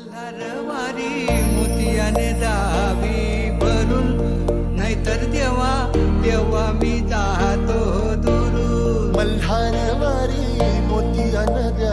मल्हारवारी मुतियाने दावी भरून. नाहीतर देवा देवा मी जातो दुरून. मल्हारवारी मोतियाने